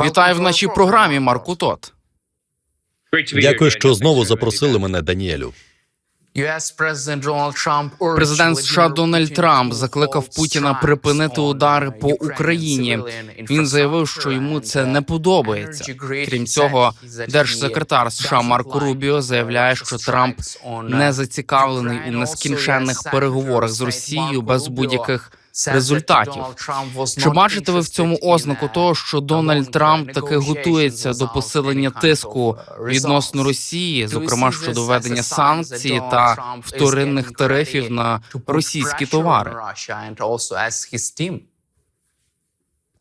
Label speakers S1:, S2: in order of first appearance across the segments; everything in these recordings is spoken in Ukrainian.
S1: Вітаю в нашій програмі, Марку Тот.
S2: Дякую, що знову запросили мене, Даніелю.
S1: Президент США Дональд Трамп закликав Путіна припинити удари по Україні. Він заявив, що йому це не подобається. Крім цього, держсекретар США Марко Рубіо заявляє, що Трамп не зацікавлений у нескінченних переговорах з Росією без будь-яких результатів. Чи бачите ви в цьому ознаку того, що Дональд Трамп таки готується до посилення тиску відносно Росії, зокрема щодо введення санкцій та вторинних тарифів на російські товари?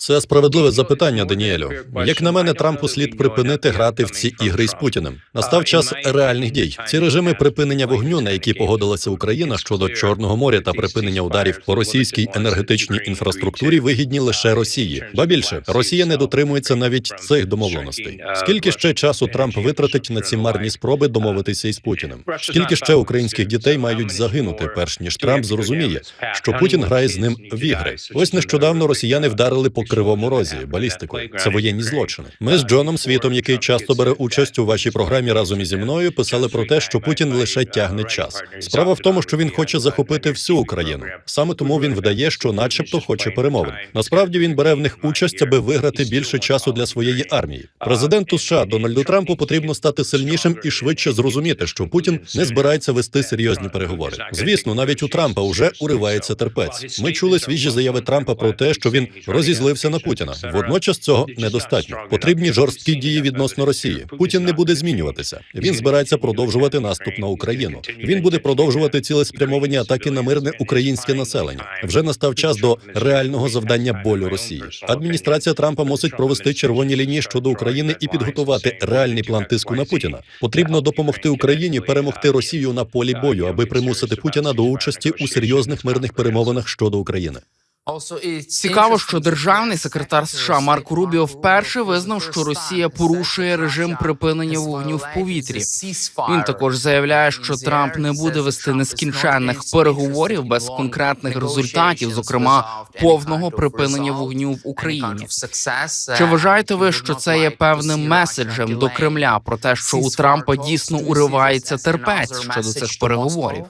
S2: Це справедливе запитання, Даніелю. Як на мене, Трампу слід припинити грати в ці ігри з Путіним. Настав час реальних дій. Ці режими припинення вогню, на які погодилася Україна щодо Чорного моря та припинення ударів по російській енергетичній інфраструктурі, вигідні лише Росії. Ба більше Росія не дотримується навіть цих домовленостей. Скільки ще часу Трамп витратить на ці марні спроби домовитися із Путіним? Скільки ще українських дітей мають загинути, перш ніж Трамп зрозуміє, що Путін грає з ним в ігри? Ось нещодавно росіяни вдарили по кривому розі балістикою. Це воєнні злочини. Ми з Джоном Світом, який часто бере участь у вашій програмі разом із зі мною, писали про те, що Путін лише тягне час. Справа в тому, що він хоче захопити всю Україну. Саме тому він вдає, що, начебто, хоче перемовин. Насправді він бере в них участь, аби виграти більше часу для своєї армії. Президенту США Дональду Трампу потрібно стати сильнішим і швидше зрозуміти, що Путін не збирається вести серйозні переговори. Звісно, навіть у Трампа вже уривається терпець. Ми чули свіжі заяви Трампа про те, що він розізлився на Путіна. Водночас цього недостатньо. Потрібні жорсткі дії відносно Росії. Путін не буде змінюватися. Він збирається продовжувати наступ на Україну. Він буде продовжувати цілеспрямовані атаки на мирне українське населення. Вже настав час до реального завдання болю Росії. Адміністрація Трампа мусить провести червоні лінії щодо України і підготувати реальний план тиску на Путіна. Потрібно допомогти Україні перемогти Росію на полі бою, аби примусити Путіна до участі у серйозних мирних перемовинах щодо України.
S1: Цікаво, що державний секретар США Марко Рубіо вперше визнав, що Росія порушує режим припинення вогню в повітрі. Він також заявляє, що Трамп не буде вести нескінченних переговорів без конкретних результатів, зокрема повного припинення вогню в Україні. Чи вважаєте ви, що це є певним меседжем до Кремля про те, що у Трампа дійсно уривається терпець щодо цих переговорів?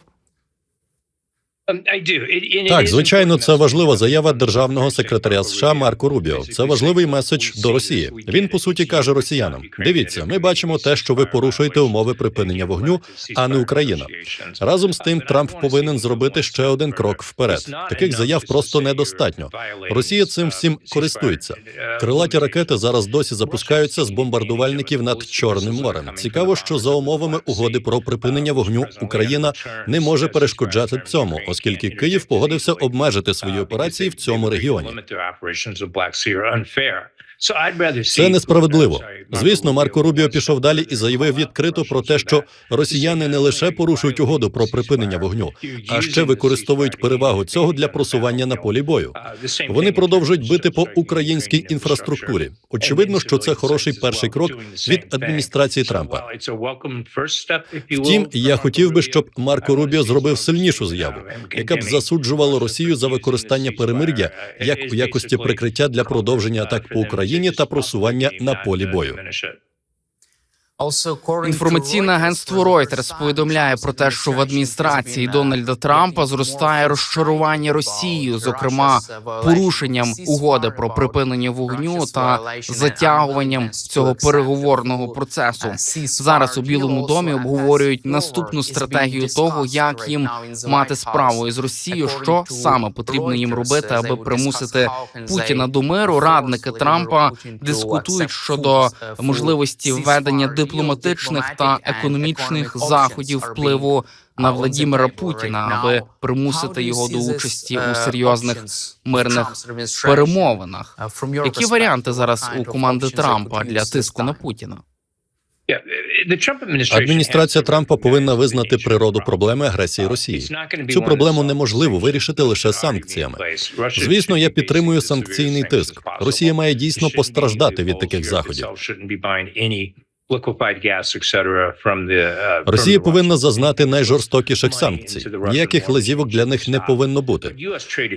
S2: Так, звичайно, це важлива заява державного секретаря США Марко Рубіо. Це важливий меседж до Росії. Він по суті каже росіянам: дивіться, ми бачимо те, що ви порушуєте умови припинення вогню, а не Україна. Разом з тим, Трамп повинен зробити ще один крок вперед. Таких заяв просто недостатньо. Росія цим всім користується. Крилаті ракети зараз досі запускаються з бомбардувальників над Чорним морем. Цікаво, що за умовами угоди про припинення вогню Україна не може перешкоджати цьому, оскільки Київ погодився обмежити свої операції в цьому регіоні. Це несправедливо. Звісно, Марко Рубіо пішов далі і заявив відкрито про те, що росіяни не лише порушують угоду про припинення вогню, а ще використовують перевагу цього для просування на полі бою. Вони продовжують бити по українській інфраструктурі. Очевидно, що це хороший перший крок від адміністрації Трампа. Втім, я хотів би, щоб Марко Рубіо зробив сильнішу заяву, яка б засуджувала Росію за використання перемир'я як у якості прикриття для продовження атак по Україні та просування на полі бою.
S1: Інформаційне агентство Reuters повідомляє про те, що в адміністрації Дональда Трампа зростає розчарування Росією, зокрема порушенням угоди про припинення вогню та затягуванням цього переговорного процесу. Зараз у Білому домі обговорюють наступну стратегію того, як їм мати справу із Росією, що саме потрібно їм робити, аби примусити Путіна до миру. Радники Трампа дискутують щодо можливості введення дипломатичних та економічних заходів впливу на Владімира Путіна, аби примусити його до участі у серйозних мирних перемовинах. Які варіанти зараз у команди Трампа для тиску на Путіна?
S2: Адміністрація Трампа повинна визнати природу проблеми агресії Росії. Цю проблему неможливо вирішити лише санкціями. Звісно, я підтримую санкційний тиск. Росія має дійсно постраждати від таких заходів. Росія повинна зазнати найжорстокіших санкцій. Ніяких лазівок для них не повинно бути.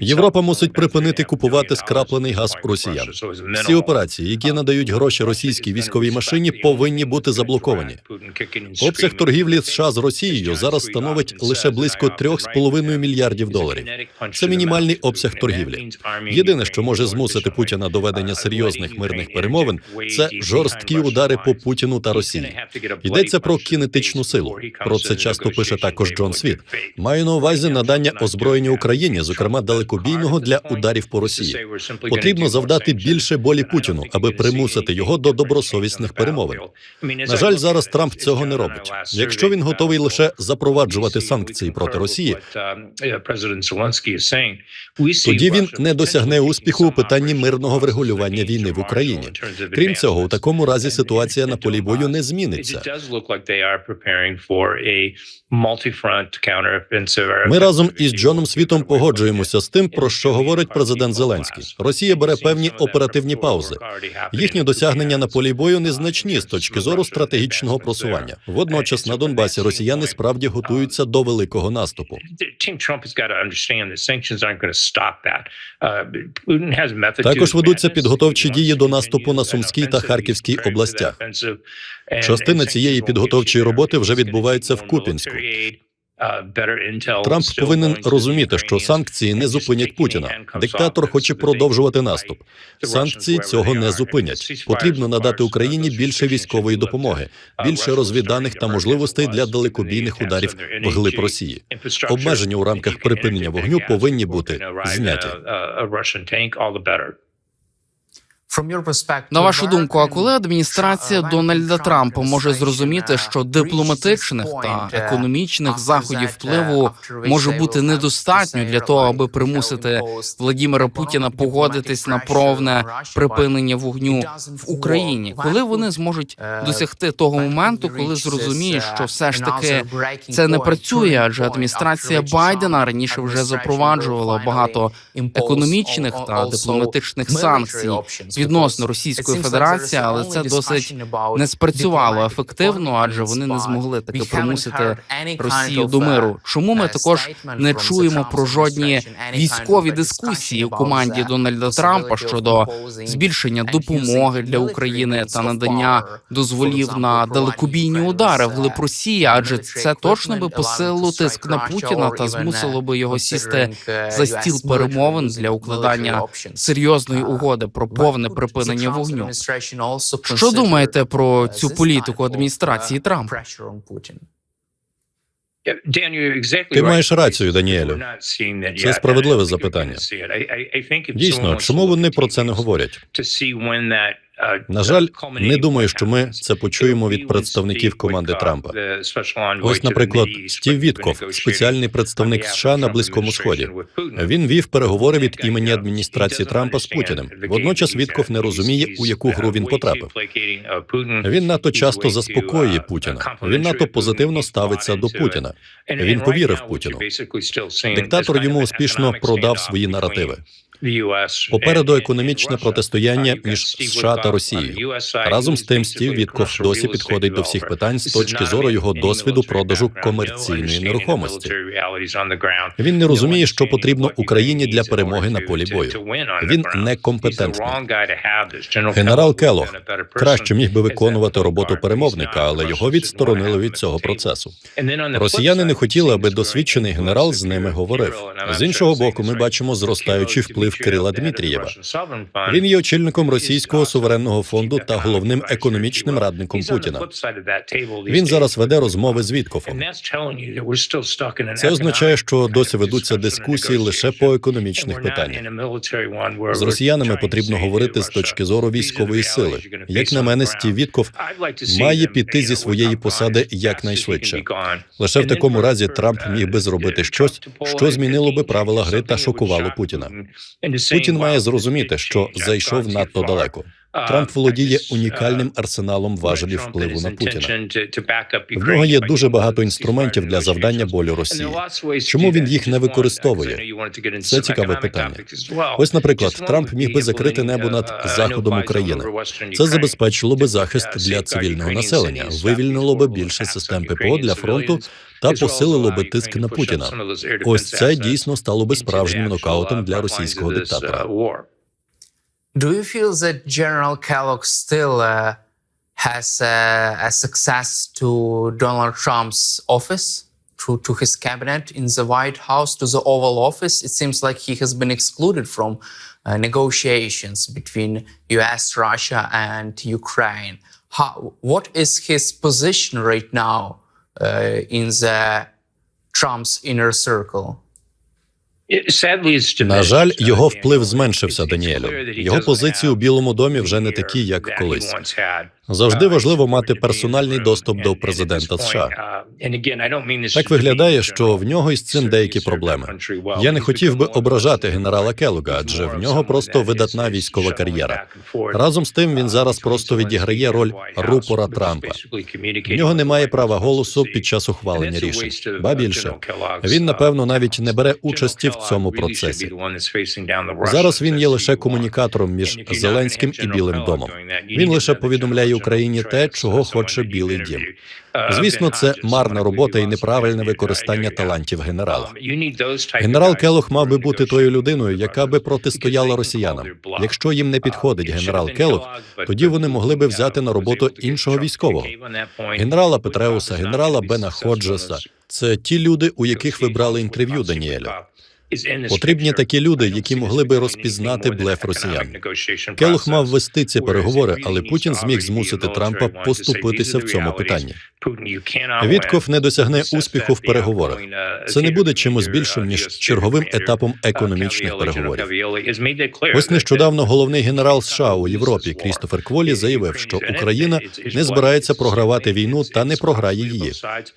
S2: Європа мусить припинити купувати скраплений газ у росіян. Всі операції, які надають гроші російській військовій машині, повинні бути заблоковані. Обсяг торгівлі США з Росією зараз становить лише близько 3,5 мільярдів доларів. Це мінімальний обсяг торгівлі. Єдине, що може змусити Путіна до ведення серйозних мирних перемовин, це жорсткі удари по Путіну та Росії. Йдеться про кінетичну силу. Про це часто пише також Джон Світ. Маю на увазі надання озброєння Україні, зокрема далекобійного для ударів по Росії. Потрібно завдати більше болі Путіну, аби примусити його до добросовісних перемовин. На жаль, зараз Трамп цього не робить. Якщо він готовий лише запроваджувати санкції проти Росії, тоді він не досягне успіху у питанні мирного врегулювання війни в Україні. Крім цього, у такому разі ситуація на полі бою не зміниться. Ми разом із Джоном Світом погоджуємося з тим, про що говорить президент Зеленський. Росія бере певні оперативні паузи. Їхні досягнення на полі бою незначні з точки зору стратегічного просування. Водночас на Донбасі росіяни справді готуються до великого наступу.
S3: Також ведуться підготовчі дії до наступу на Сумській та Харківській областях.
S2: Частина цієї підготовчої роботи вже відбувається в Купінську. Трамп повинен розуміти, що санкції не зупинять Путіна. Диктатор хоче продовжувати наступ. Санкції цього не зупинять. Потрібно надати Україні більше військової допомоги, більше розвідданих та можливостей для далекобійних ударів вглиб Росії. Обмеження у рамках припинення вогню повинні бути зняті.
S1: На вашу думку, а коли адміністрація Дональда Трампа може зрозуміти, що дипломатичних та економічних заходів впливу може бути недостатньо для того, аби примусити Владімира Путіна погодитись на повне припинення вогню в Україні, коли вони зможуть досягти того моменту, коли зрозуміють, що все ж таки це не працює, адже адміністрація Байдена раніше вже запроваджувала багато економічних та дипломатичних санкцій відносно Російської Федерації, але це досить не спрацювало ефективно, адже вони не змогли таки примусити Росію до миру. Чому ми також не чуємо про жодні військові дискусії в команді Дональда Трампа щодо збільшення допомоги для України та надання дозволів на далекобійні удари вглиб Росії? Адже це точно би посилило тиск на Путіна та змусило би його сісти за стіл перемовин для укладання серйозної угоди про повне припинення вогню. Що думаєте про цю політику адміністрації Трампа?
S2: Ти маєш рацію, Даніелю. Це справедливе запитання. Дійсно, чому вони про це не говорять? На жаль, не думаю, що ми це почуємо від представників команди Трампа. Ось, наприклад, Стів Вітков, спеціальний представник США на Близькому Сході. Він вів переговори від імені адміністрації Трампа з Путіним. Водночас Вітков не розуміє, у яку гру він потрапив. Він надто часто заспокоює Путіна. Він надто позитивно ставиться до Путіна. Він повірив Путіну. Диктатор йому успішно продав свої наративи. Попереду економічне протистояння між США та Росією. Разом з тим, Стів Вітков досі підходить до всіх питань з точки зору його досвіду продажу комерційної нерухомості. Він не розуміє, що потрібно Україні для перемоги на полі бою. Він некомпетентний. Генерал Келох краще міг би виконувати роботу перемовника, але його відсторонили від цього процесу. Росіяни не хотіли, аби досвідчений генерал з ними говорив. З іншого боку, ми бачимо зростаючий вплив Кирила Дмитрієва. Він є очільником російського суверенного фонду та головним економічним радником Путіна. Він зараз веде розмови з Віткофом. Це означає, що досі ведуться дискусії лише по економічних питаннях. З росіянами потрібно говорити з точки зору військової сили. Як на мене, Стів Вітков має піти зі своєї посади якнайшвидше. Лише в такому разі Трамп міг би зробити щось, що змінило би правила гри та шокувало Путіна. Путін має зрозуміти, що зайшов надто далеко. Трамп володіє унікальним арсеналом важелів впливу на Путіна. В нього є дуже багато інструментів для завдання болю Росії.
S3: Чому він їх не використовує?
S2: Це цікаве питання. Ось, наприклад, Трамп міг би закрити небо над заходом України. Це забезпечило би захист для цивільного населення, вивільнило би більше систем ППО для фронту та посилило би тиск на Путіна. Ось це дійсно стало би справжнім нокаутом для російського диктатора.
S1: Do you feel that General Kellogg still uh, has uh, a success to Donald Trump's office, to, to his cabinet in the White House, to the Oval Office? It seems like he has been excluded from uh, negotiations between U.S., Russia, and Ukraine. How, what is his position right now uh, in the Trump's inner circle?
S2: На жаль, його вплив зменшився Даніелю. Його позиції у Білому домі вже не такі, як колись. Завжди важливо мати персональний доступ до президента США. Так виглядає, що в нього із цим деякі проблеми. Я не хотів би ображати генерала Келуга, адже в нього просто видатна військова кар'єра. Разом з тим він зараз просто відіграє роль рупора Трампа. В нього немає права голосу під час ухвалення рішень. Ба більше він напевно навіть не бере участі в цьому процесі. Зараз він є лише комунікатором між Зеленським і Білим домом. Він лише повідомляє Україні те, чого хоче Білий Дім. Звісно, це марна робота і неправильне використання талантів генерала. Генерал Келох мав би бути тою людиною, яка би протистояла росіянам. Якщо їм не підходить генерал Келох, тоді вони могли би взяти на роботу іншого військового. Генерала Петреуса, генерала Бена Ходжеса. Це ті люди, у яких ви брали інтерв'ю Даніеля. Потрібні такі люди, які могли би розпізнати блеф росіян. Келох мав вести ці переговори, але Путін зміг змусити Трампа поступитися в цьому питанні. Вітков не досягне успіху в переговорах. Це не буде чимось більшим ніж черговим етапом економічних переговорів. Ось нещодавно головний генерал США у Європі Крістофер Кволі заявив, що Україна не збирається програвати війну та не програє її.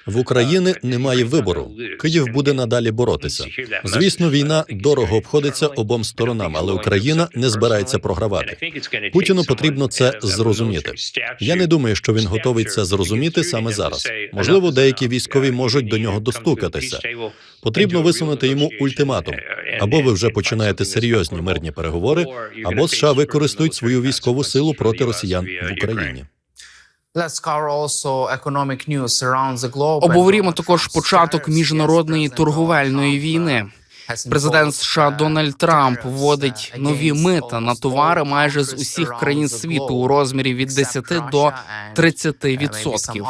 S2: В України немає вибору. Київ буде надалі боротися. Звісно, війна дорого обходиться обом сторонам, але Україна не збирається програвати. Путіну потрібно це зрозуміти. Я не думаю, що він готовий це зрозуміти саме зараз. Можливо, деякі військові можуть до нього достукатися. Потрібно висунути йому ультиматум. Або ви вже починаєте серйозні мирні переговори, або США використають свою військову силу проти росіян в Україні.
S1: Обговорімо також початок міжнародної торговельної війни. Президент США Дональд Трамп вводить нові мита на товари майже з усіх країн світу у розмірі від 10 до 30 відсотків.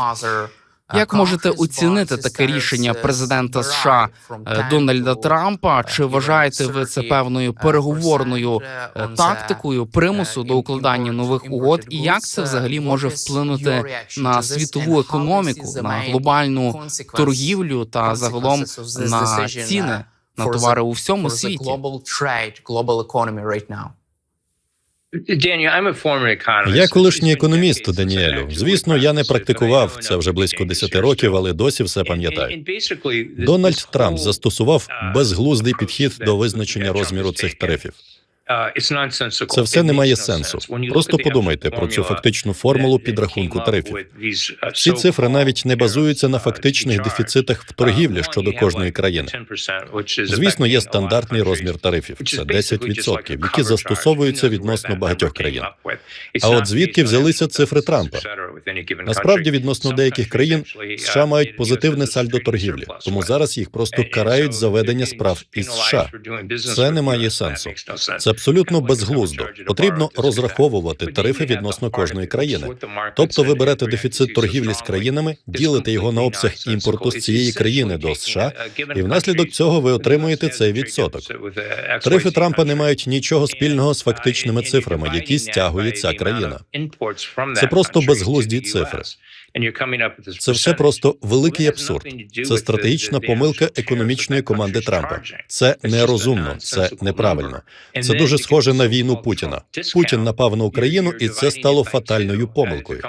S1: Як можете оцінити таке рішення президента США е, Дональда Трампа? Чи вважаєте ви це певною переговорною е, тактикою примусу до укладання нових угод? І як це взагалі може вплинути на світову економіку, на глобальну торгівлю та загалом на ціни на товари у всьому світі?
S2: Я колишній економіст Даніелю. Звісно, я не практикував це вже близько 10 років, але досі все пам'ятаю. Дональд Трамп застосував безглуздий підхід до визначення розміру цих тарифів. Це все не має сенсу. Просто подумайте про цю фактичну формулу підрахунку тарифів. Ці цифри навіть не базуються на фактичних дефіцитах в торгівлі щодо кожної країни. Звісно, є стандартний розмір тарифів це 10%, які застосовуються відносно багатьох країн. А от звідки взялися цифри Трампа? Насправді, відносно деяких країн США мають позитивне сальдо торгівлі, тому зараз їх просто карають за ведення справ із США. Це не має сенсу. Це абсолютно безглуздо. Потрібно розраховувати тарифи відносно кожної країни. Тобто, ви берете дефіцит торгівлі з країнами, ділите його на обсяг імпорту з цієї країни до США, і внаслідок цього ви отримуєте цей відсоток. Тарифи Трампа не мають нічого спільного з фактичними цифрами, які стягує ця країна. Це просто безглузді цифри. Це все просто великий абсурд. Це стратегічна помилка економічної команди Трампа. Це нерозумно, це неправильно. Це дуже схоже на війну Путіна. Путін напав на Україну, і це стало фатальною помилкою.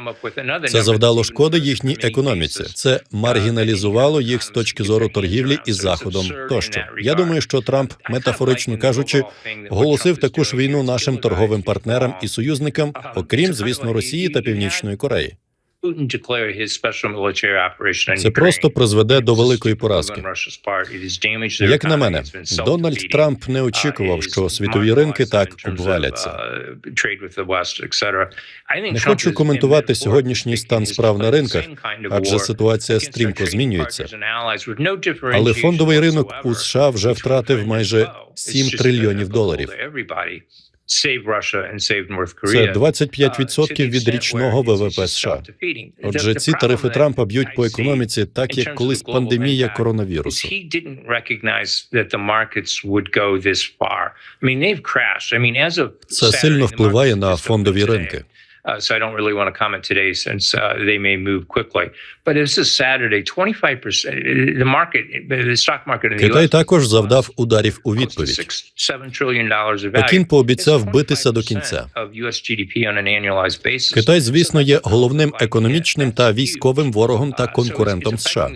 S2: Це завдало шкоди їхній економіці. Це маргіналізувало їх з точки зору торгівлі із заходом. Тощо я думаю, що Трамп, метафорично кажучи, оголосив таку ж війну нашим торговим партнерам і союзникам, окрім звісно Росії та Північної Кореї.
S3: Це просто призведе до великої поразки.
S2: Як на мене, Дональд Трамп не очікував, що світові ринки так обваляться.
S3: Не хочу коментувати сьогоднішній стан справ на ринках, адже ситуація стрімко змінюється.
S2: Але фондовий ринок у США вже втратив майже 7 трильйонів доларів.
S3: Це 25% від річного ВВП США.
S2: Отже, ці тарифи Трампа б'ють по економіці, так як колись пандемія коронавірусу.
S3: Це сильно впливає на фондові ринки.
S4: Uh, so I don't really want to comment today since uh, they may move quickly. But this is Saturday, 25%, the market, the stock market in the
S2: Китай
S4: US
S2: також завдав ударів у відповідь. Пекін пообіцяв битися до кінця. Китай, звісно, є головним економічним та військовим ворогом та конкурентом США.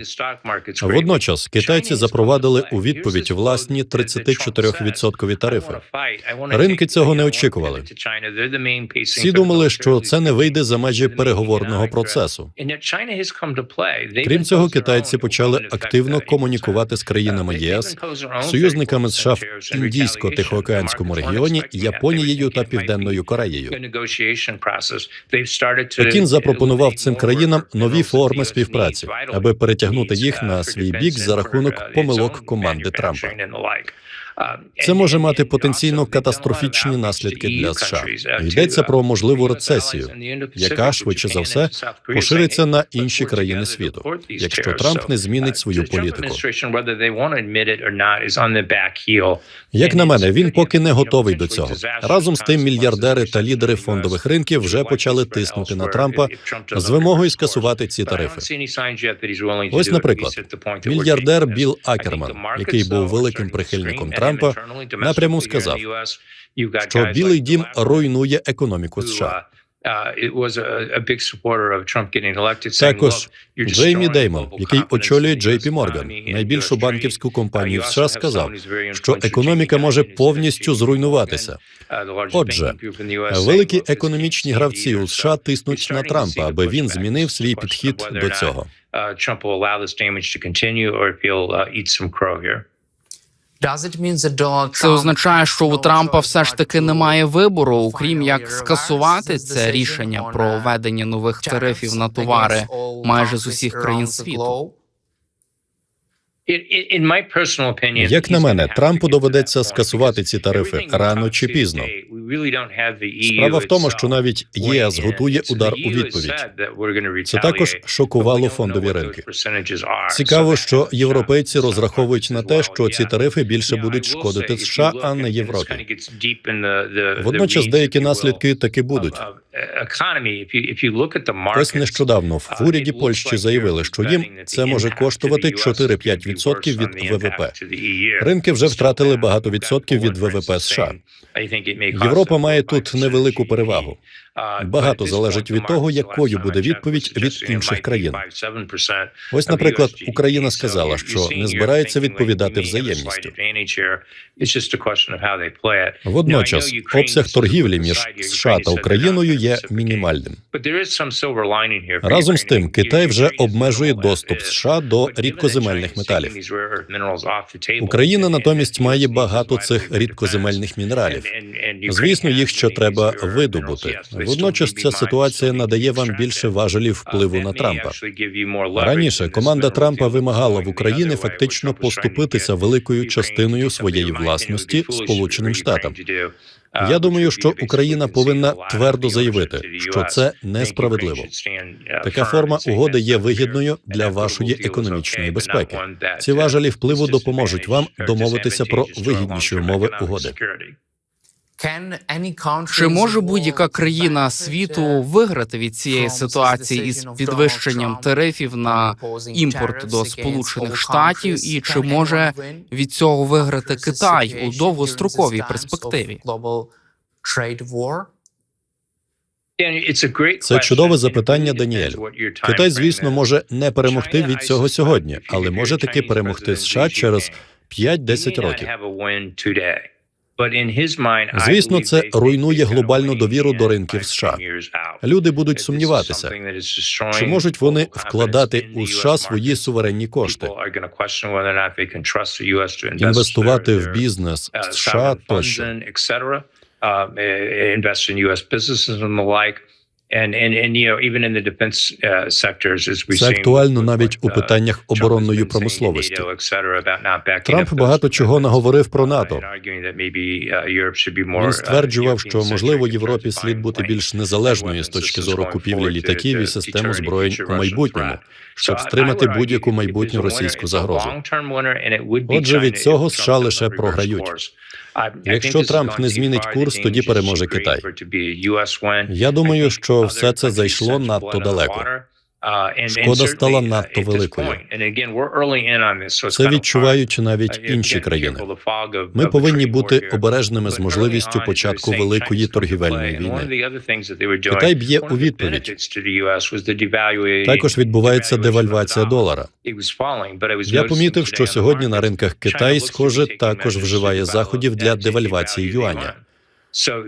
S2: Водночас китайці запровадили у відповідь власні 34% тарифи. Ринки цього не очікували. Всі думали, що це не вийде за межі переговорного процесу.
S4: Крім цього, китайці почали активно комунікувати з країнами ЄС,
S2: союзниками США в індійсько-тихоокеанському регіоні, Японією та Південною Кореєю.
S4: Пекін запропонував цим країнам нові форми співпраці, аби перетягнути їх на свій бік за рахунок помилок команди Трампа.
S2: Це може мати потенційно катастрофічні наслідки для США. Йдеться про можливу рецесію, яка швидше за все пошириться на інші країни світу, якщо Трамп не змінить свою політику. Як на мене, він поки не готовий до цього. Разом з тим, мільярдери та лідери фондових ринків вже почали тиснути на Трампа з вимогою скасувати ці тарифи.
S4: Ось, наприклад,
S2: Мільярдер Білл Акерман, який був великим прихильником Трампа, напряму сказав, що Білий дім руйнує економіку США.
S4: Також Джеймі Деймон, який очолює JP Morgan, найбільшу банківську компанію в США, сказав, що економіка може повністю зруйнуватися.
S2: Отже, великі економічні гравці у США тиснуть на Трампа, аби він змінив свій підхід до цього.
S1: Це означає, що у Трампа все ж таки немає вибору, окрім як скасувати це рішення про введення нових тарифів на товари майже з усіх країн світу.
S2: Як на мене, Трампу доведеться скасувати ці тарифи рано чи пізно. Справа в тому, що навіть ЄС готує удар у відповідь. Це також шокувало фондові ринки. Цікаво, що європейці розраховують на те, що ці тарифи більше будуть шкодити США, а не Європі. Водночас деякі наслідки таки будуть. Ось нещодавно в уряді Польщі заявили, що їм це може коштувати 4-5% від ВВП. Ринки вже втратили багато відсотків від ВВП США. Європа має тут невелику перевагу. Багато залежить від того, якою буде відповідь від інших країн. Ось, наприклад, Україна сказала, що не збирається відповідати взаємністю. Водночас обсяг торгівлі між США та Україною є мінімальним.
S4: Разом з тим, Китай вже обмежує доступ США до рідкоземельних металів.
S2: Україна натомість має багато цих рідкоземельних мінералів. Звісно, їх ще треба видобути. Водночас ця ситуація надає вам більше важелів впливу на Трампа. Раніше команда Трампа вимагала в Україні фактично поступитися великою частиною своєї власності Сполученим Штатам. Я думаю, що Україна повинна твердо заявити, що це несправедливо. Така форма угоди є вигідною для вашої економічної безпеки. Ці важелі впливу допоможуть вам домовитися про вигідніші умови угоди.
S1: Чи може будь-яка країна світу виграти від цієї ситуації із підвищенням тарифів на імпорт до Сполучених Штатів, і чи може від цього виграти Китай у довгостроковій перспективі?
S2: Це чудове запитання, Даніель. Китай, звісно, може не перемогти від цього сьогодні, але може таки перемогти США через 5-10 років.
S3: Звісно, це руйнує глобальну довіру до ринків США.
S2: Люди будуть сумніватися, чи можуть вони вкладати у США свої суверенні кошти, інвестувати в бізнес США тощо.
S3: Це актуально навіть у питаннях оборонної промисловості. Трамп багато чого наговорив про НАТО.
S2: Він стверджував, що можливо Європі слід бути більш незалежною з точки зору купівлі літаків і систем озброєнь у майбутньому, щоб стримати будь-яку майбутню російську загрозу.
S3: Отже, від цього США лише програють.
S2: Якщо Трамп не змінить курс, тоді переможе Китай.
S3: Я думаю, що все це зайшло надто далеко.
S2: Шкода стала надто великою. Це відчувають навіть інші країни. Ми повинні бути обережними з можливістю початку великої торгівельної війни.
S3: Китай б'є у відповідь.
S2: Також відбувається девальвація долара.
S3: Я помітив, що сьогодні на ринках Китай, схоже, також вживає заходів для девальвації юаня.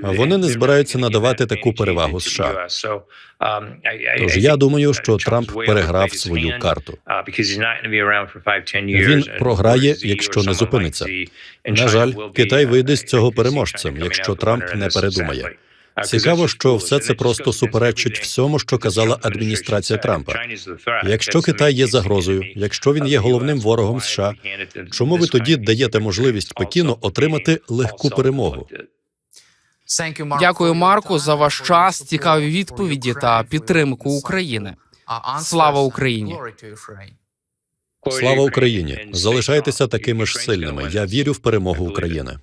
S2: Вони не збираються надавати таку перевагу США.
S3: Тож я думаю, що Трамп переграв свою карту.
S2: Він програє, якщо не зупиниться. На жаль, Китай вийде з цього переможцем, якщо Трамп не передумає. Цікаво, що все це просто суперечить всьому, що казала адміністрація Трампа. Якщо Китай є загрозою, якщо він є головним ворогом США, чому ви тоді даєте можливість Пекіну отримати легку перемогу?
S1: Дякую, Марку, за ваш час, цікаві відповіді та підтримку України. Слава Україні!
S2: Слава Україні! Залишайтеся такими ж сильними. Я вірю в перемогу України.